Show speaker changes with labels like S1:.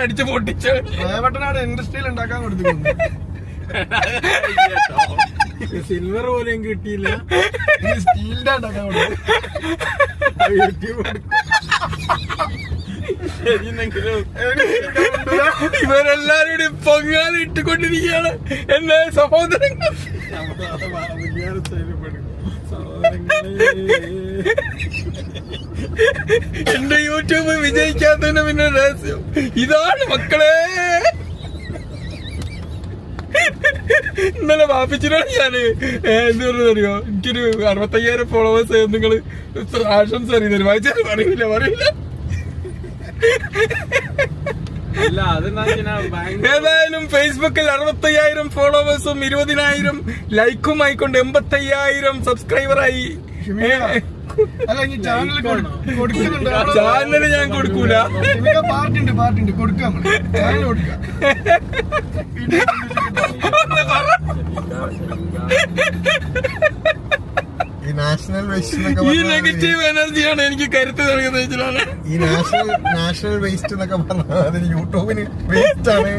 S1: അടിച്ച് പൊട്ടിച്ച്.
S2: ദേവട്ടനാണ് ഇൻഡസ്ട്രിയിൽ ഉണ്ടാക്കാൻ കൊടുത്തിട്ടുണ്ട് സിൽവർ പോലെയും കിട്ടിയില്ല. സ്റ്റീലിന്റെ ഉണ്ടാക്കാൻ
S1: ഇവരെല്ലാരും കൂടി പൊങ്ങാതെ ഇട്ടുകൊണ്ടിരിക്കുകയാണ്. എന്നെ സഹോദരങ്ങൾ. എന്റെ യൂട്യൂബ് വിജയിക്കാത്തതിന് പിന്നെ ഇതാണ് മക്കളെ. ഇന്നലെ വാപ്പിച്ചിട്ടാണ് ഏ, എന്ത് പറഞ്ഞറിയോ എനിക്കൊരു അറുപത്തയ്യായിരം ഫോളോവേഴ്സ് നിങ്ങൾ ആശംസ അറിയുന്നൊരു വായിച്ചാൽ
S3: അറിയില്ല ഭയങ്കര
S1: ഏതായാലും ഫേസ്ബുക്കിൽ അറുപത്തയ്യായിരം ഫോളോവേഴ്സും ഇരുപതിനായിരം ലൈക്കും ആയിക്കൊണ്ട് എൺപത്തയ്യായിരം സബ്സ്ക്രൈബറായി.
S2: ചാനൽ
S1: ഞാൻ കൊടുക്കൂല.
S2: പാർട്ടിണ്ട് പാർട്ടി ഉണ്ട് കൊടുക്കാം
S4: ഈ നാഷണൽ വേസ്റ്റ്
S1: ഈ നെഗറ്റീവ് എനർജിയാണ് എനിക്ക് കരുത്ത് നൽകുന്നത്
S4: ഈ നാഷണൽ നാഷണൽ വേസ്റ്റ് എന്നൊക്കെ പറഞ്ഞാൽ അതിന് യൂട്യൂബിന് വേസ്റ്റ് ആണ്.